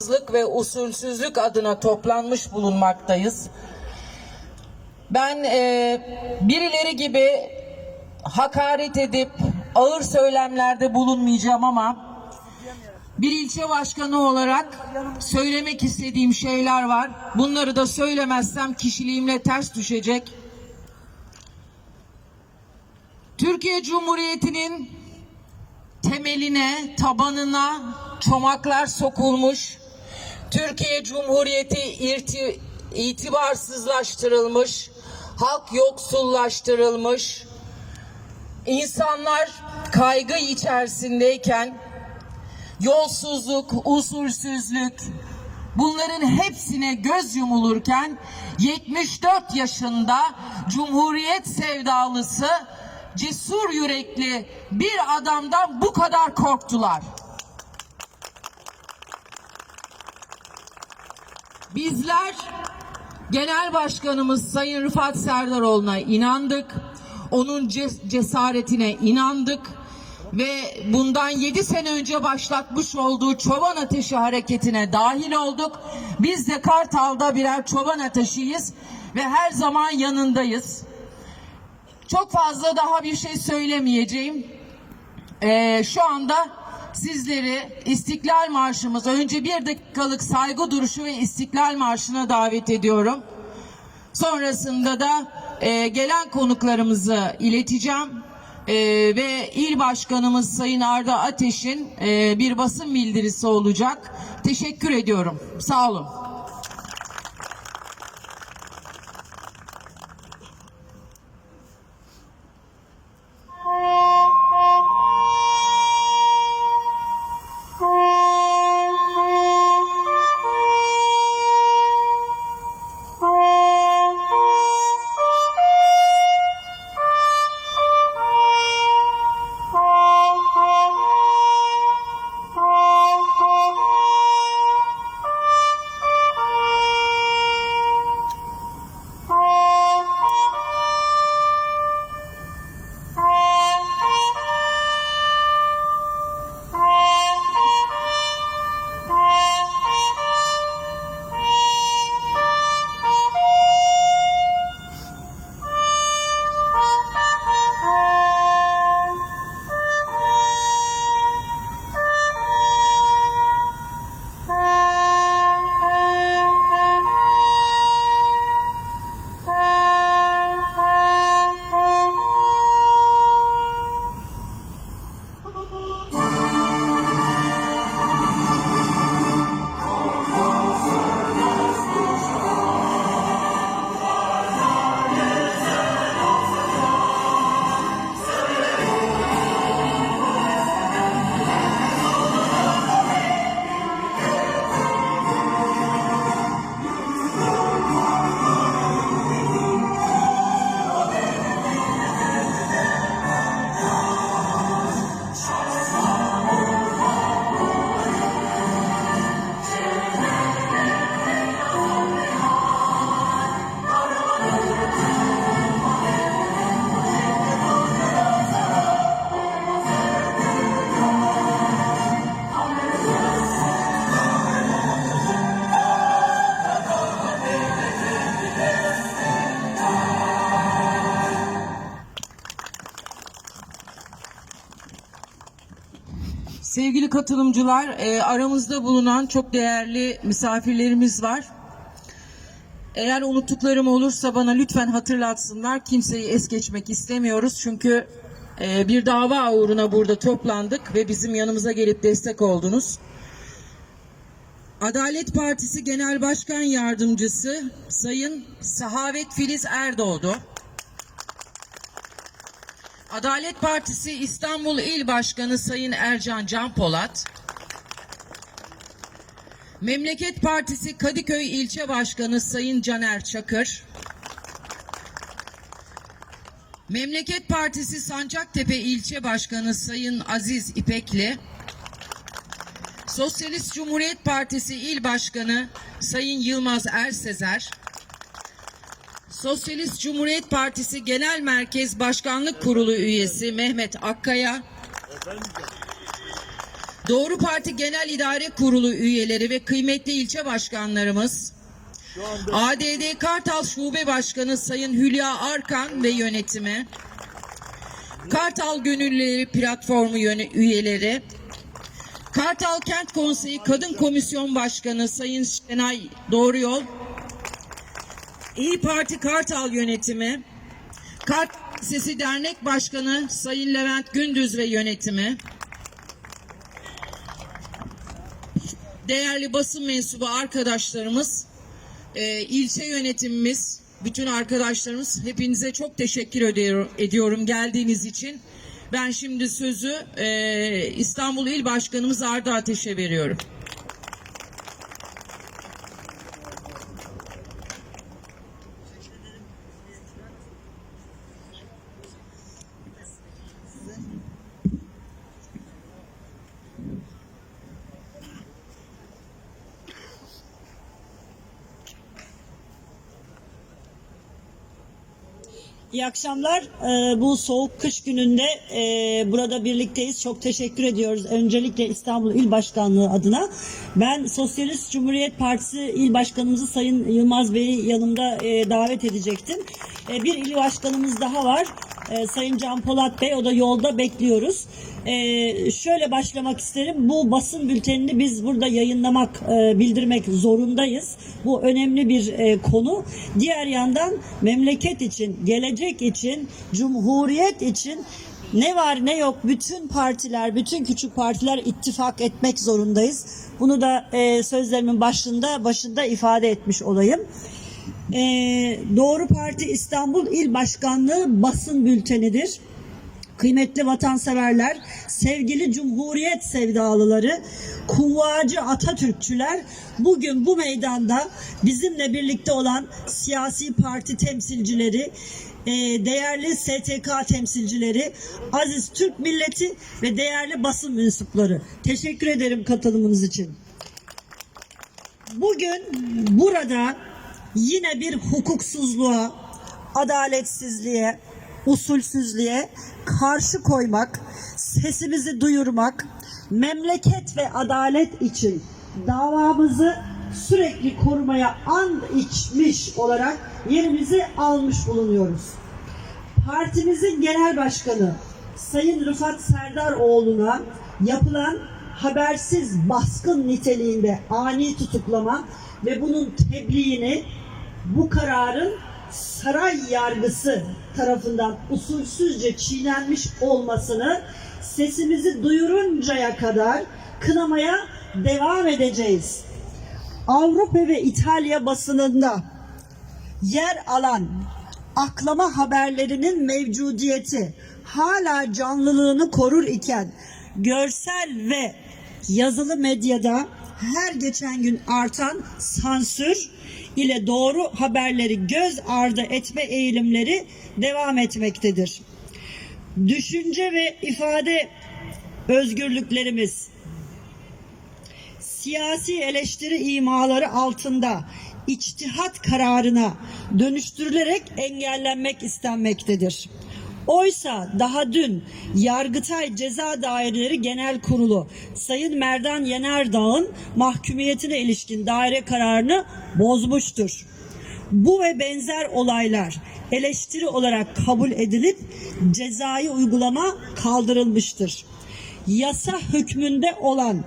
saygısızlık ve usulsüzlük adına toplanmış bulunmaktayız. Ben e, birileri gibi hakaret edip ağır söylemlerde bulunmayacağım ama bir ilçe başkanı olarak söylemek istediğim şeyler var. Bunları da söylemezsem kişiliğimle ters düşecek. Türkiye Cumhuriyeti'nin temeline, tabanına çomaklar sokulmuş. Türkiye Cumhuriyeti itibarsızlaştırılmış. Halk yoksullaştırılmış. İnsanlar kaygı içerisindeyken yolsuzluk, usulsüzlük bunların hepsine göz yumulurken 74 yaşında Cumhuriyet sevdalısı cesur yürekli bir adamdan bu kadar korktular. Bizler Genel Başkanımız Sayın Rıfat Serdaroğlu'na inandık. Onun ces- cesaretine inandık ve bundan 7 sene önce başlatmış olduğu çoban ateşi hareketine dahil olduk. Biz de Kartal'da birer çoban ateşiyiz ve her zaman yanındayız. Çok fazla daha bir şey söylemeyeceğim. Ee, şu anda sizleri İstiklal Marşımız önce bir dakikalık saygı duruşu ve İstiklal Marşı'na davet ediyorum. Sonrasında da e, gelen konuklarımızı ileteceğim. E, ve il başkanımız Sayın Arda Ateş'in e, bir basın bildirisi olacak. Teşekkür ediyorum. Sağ olun. Sevgili katılımcılar, e, aramızda bulunan çok değerli misafirlerimiz var. Eğer unuttuklarım olursa bana lütfen hatırlatsınlar. Kimseyi es geçmek istemiyoruz çünkü e, bir dava uğruna burada toplandık ve bizim yanımıza gelip destek oldunuz. Adalet Partisi Genel Başkan Yardımcısı Sayın Sahavet Filiz Erdoğdu. Adalet Partisi İstanbul İl Başkanı Sayın Ercan Can Polat. Memleket Partisi Kadıköy İlçe Başkanı Sayın Caner Çakır. Memleket Partisi Sancaktepe İlçe Başkanı Sayın Aziz İpekli. Sosyalist Cumhuriyet Partisi İl Başkanı Sayın Yılmaz Ersezer. Sosyalist Cumhuriyet Partisi Genel Merkez Başkanlık Kurulu üyesi Mehmet Akkaya, Doğru Parti Genel İdare Kurulu üyeleri ve kıymetli ilçe başkanlarımız, ADD Kartal Şube Başkanı Sayın Hülya Arkan ve yönetimi, Kartal Gönüllüleri Platformu üyeleri, Kartal Kent Konseyi Kadın Komisyon Başkanı Sayın Şenay Doğruyol, İyi Parti Kartal Yönetimi, Kart Sesi Dernek Başkanı Sayın Levent Gündüz ve yönetimi, değerli basın mensubu arkadaşlarımız, e, ilçe yönetimimiz, bütün arkadaşlarımız hepinize çok teşekkür ediyor- ediyorum geldiğiniz için. Ben şimdi sözü e, İstanbul İl Başkanımız Arda Ateş'e veriyorum. İyi akşamlar. Ee, bu soğuk kış gününde e, burada birlikteyiz. Çok teşekkür ediyoruz. Öncelikle İstanbul İl Başkanlığı adına. Ben Sosyalist Cumhuriyet Partisi İl Başkanımızı Sayın Yılmaz Bey'i yanımda e, davet edecektim. E, bir il başkanımız daha var. E, Sayın Can Polat Bey. O da yolda bekliyoruz. E, şöyle başlamak isterim. Bu basın bültenini biz burada yayınlamak, e, bildirmek zorundayız. Bu önemli bir e, konu. Diğer yandan memleket için, gelecek için, cumhuriyet için ne var ne yok bütün partiler, bütün küçük partiler ittifak etmek zorundayız. Bunu da e, sözlerimin başında başında ifade etmiş olayım. E, Doğru Parti İstanbul İl Başkanlığı basın bültenidir. Kıymetli vatanseverler, sevgili Cumhuriyet sevdalıları, kuvvacı Atatürkçüler bugün bu meydanda bizimle birlikte olan siyasi parti temsilcileri, e, değerli STK temsilcileri, aziz Türk milleti ve değerli basın mensupları. Teşekkür ederim katılımınız için. Bugün burada yine bir hukuksuzluğa, adaletsizliğe, usulsüzlüğe karşı koymak, sesimizi duyurmak, memleket ve adalet için davamızı sürekli korumaya and içmiş olarak yerimizi almış bulunuyoruz. Partimizin genel başkanı Sayın Rıfat Serdaroğlu'na yapılan habersiz baskın niteliğinde ani tutuklama ve bunun tebliğini bu kararın saray yargısı tarafından usulsüzce çiğnenmiş olmasını sesimizi duyuruncaya kadar kınamaya devam edeceğiz. Avrupa ve İtalya basınında yer alan aklama haberlerinin mevcudiyeti hala canlılığını korur iken görsel ve yazılı medyada her geçen gün artan sansür ile doğru haberleri göz ardı etme eğilimleri devam etmektedir. Düşünce ve ifade özgürlüklerimiz siyasi eleştiri imaları altında içtihat kararına dönüştürülerek engellenmek istenmektedir. Oysa daha dün Yargıtay Ceza Daireleri Genel Kurulu Sayın Merdan Yenerdağ'ın mahkumiyetine ilişkin daire kararını bozmuştur. Bu ve benzer olaylar eleştiri olarak kabul edilip cezai uygulama kaldırılmıştır. Yasa hükmünde olan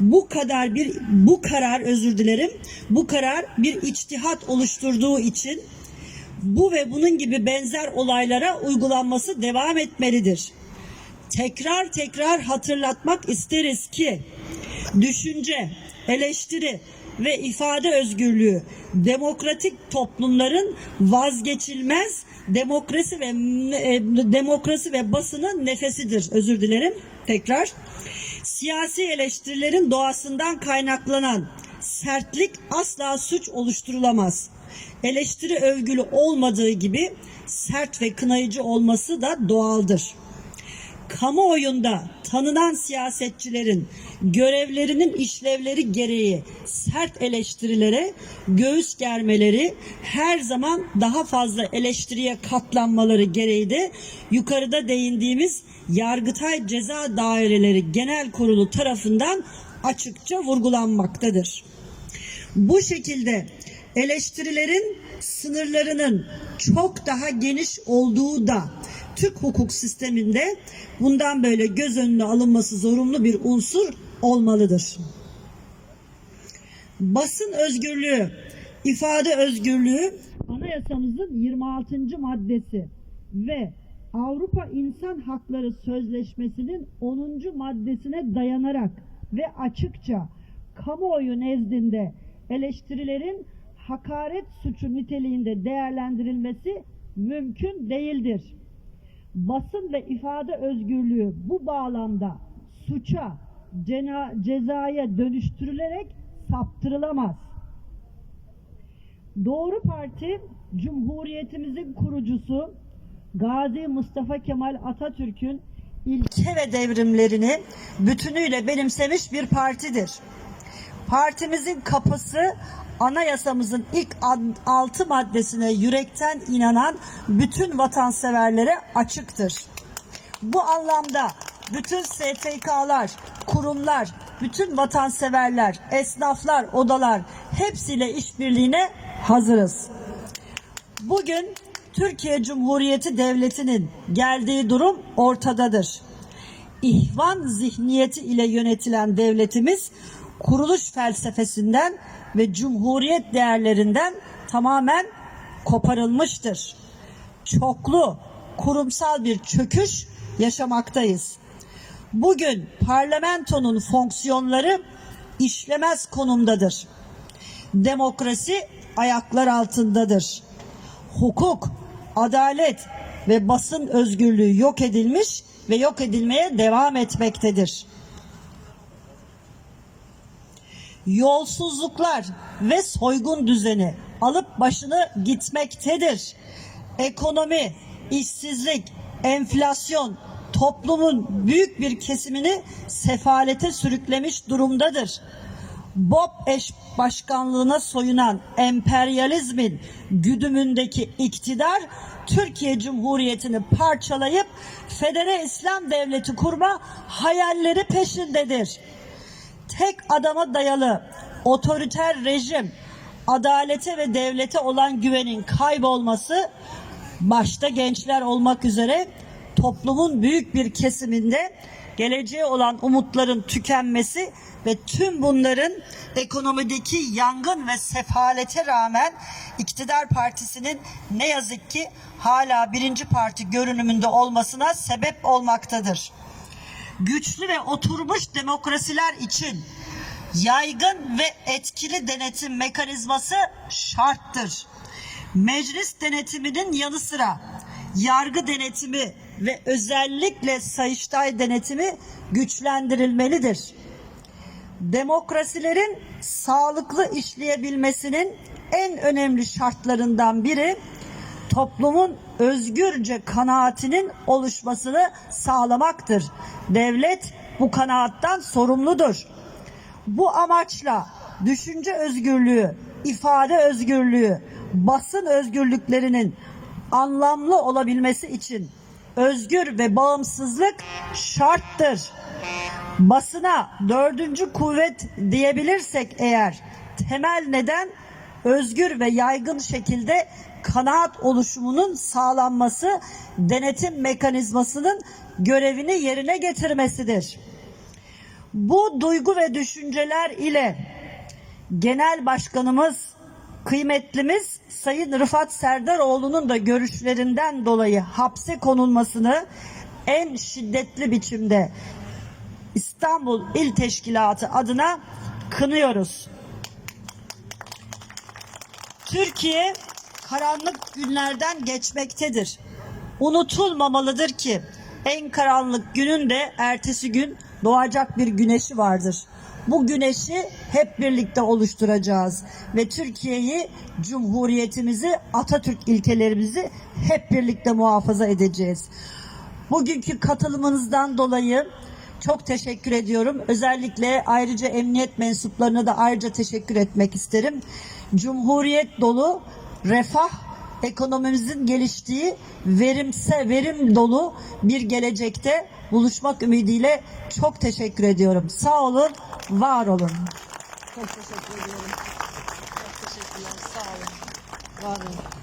bu kadar bir bu karar özür dilerim. Bu karar bir içtihat oluşturduğu için bu ve bunun gibi benzer olaylara uygulanması devam etmelidir. Tekrar tekrar hatırlatmak isteriz ki düşünce, eleştiri ve ifade özgürlüğü demokratik toplumların vazgeçilmez demokrasi ve e, demokrasi ve basının nefesidir. Özür dilerim. Tekrar siyasi eleştirilerin doğasından kaynaklanan sertlik asla suç oluşturulamaz. Eleştiri övgülü olmadığı gibi sert ve kınayıcı olması da doğaldır. Kamuoyunda tanınan siyasetçilerin görevlerinin işlevleri gereği sert eleştirilere göğüs germeleri, her zaman daha fazla eleştiriye katlanmaları gereği de yukarıda değindiğimiz Yargıtay Ceza Daireleri Genel Kurulu tarafından açıkça vurgulanmaktadır. Bu şekilde eleştirilerin sınırlarının çok daha geniş olduğu da Türk hukuk sisteminde bundan böyle göz önüne alınması zorunlu bir unsur olmalıdır. Basın özgürlüğü, ifade özgürlüğü anayasamızın 26. maddesi ve Avrupa İnsan Hakları Sözleşmesi'nin 10. maddesine dayanarak ve açıkça kamuoyu nezdinde eleştirilerin hakaret suçu niteliğinde değerlendirilmesi mümkün değildir. Basın ve ifade özgürlüğü bu bağlamda suça, cezaya dönüştürülerek saptırılamaz. Doğru Parti, Cumhuriyetimizin kurucusu Gazi Mustafa Kemal Atatürk'ün ilke ve devrimlerini bütünüyle benimsemiş bir partidir. Partimizin kapısı anayasamızın ilk altı maddesine yürekten inanan bütün vatanseverlere açıktır. Bu anlamda bütün STK'lar, kurumlar, bütün vatanseverler, esnaflar, odalar hepsiyle işbirliğine hazırız. Bugün Türkiye Cumhuriyeti Devleti'nin geldiği durum ortadadır. İhvan zihniyeti ile yönetilen devletimiz kuruluş felsefesinden ve cumhuriyet değerlerinden tamamen koparılmıştır. Çoklu, kurumsal bir çöküş yaşamaktayız. Bugün parlamentonun fonksiyonları işlemez konumdadır. Demokrasi ayaklar altındadır. Hukuk, adalet ve basın özgürlüğü yok edilmiş ve yok edilmeye devam etmektedir. Yolsuzluklar ve soygun düzeni alıp başını gitmektedir. Ekonomi, işsizlik, enflasyon toplumun büyük bir kesimini sefalete sürüklemiş durumdadır. Bob eş başkanlığına soyunan emperyalizmin güdümündeki iktidar Türkiye Cumhuriyeti'ni parçalayıp federe İslam devleti kurma hayalleri peşindedir. Tek adama dayalı otoriter rejim adalete ve devlete olan güvenin kaybolması başta gençler olmak üzere toplumun büyük bir kesiminde geleceğe olan umutların tükenmesi ve tüm bunların ekonomideki yangın ve sefalete rağmen iktidar partisinin ne yazık ki hala birinci parti görünümünde olmasına sebep olmaktadır. Güçlü ve oturmuş demokrasiler için yaygın ve etkili denetim mekanizması şarttır. Meclis denetiminin yanı sıra yargı denetimi ve özellikle Sayıştay denetimi güçlendirilmelidir. Demokrasilerin sağlıklı işleyebilmesinin en önemli şartlarından biri toplumun özgürce kanaatinin oluşmasını sağlamaktır. Devlet bu kanaattan sorumludur. Bu amaçla düşünce özgürlüğü, ifade özgürlüğü, basın özgürlüklerinin anlamlı olabilmesi için özgür ve bağımsızlık şarttır. Basına dördüncü kuvvet diyebilirsek eğer temel neden özgür ve yaygın şekilde kanaat oluşumunun sağlanması denetim mekanizmasının görevini yerine getirmesidir. Bu duygu ve düşünceler ile Genel Başkanımız kıymetlimiz Sayın Rıfat Serdaroğlu'nun da görüşlerinden dolayı hapse konulmasını en şiddetli biçimde İstanbul İl Teşkilatı adına kınıyoruz. Türkiye karanlık günlerden geçmektedir. Unutulmamalıdır ki en karanlık günün de ertesi gün doğacak bir güneşi vardır. Bu güneşi hep birlikte oluşturacağız ve Türkiye'yi, Cumhuriyetimizi, Atatürk ilkelerimizi hep birlikte muhafaza edeceğiz. Bugünkü katılımınızdan dolayı Çok teşekkür ediyorum. Özellikle ayrıca emniyet mensuplarına da ayrıca teşekkür etmek isterim. Cumhuriyet dolu, refah, ekonomimizin geliştiği, verimse verim dolu bir gelecekte buluşmak ümidiyle çok teşekkür ediyorum. Sağ olun, var olun. Çok teşekkür ediyorum. Çok teşekkürler. Sağ olun. Var olun.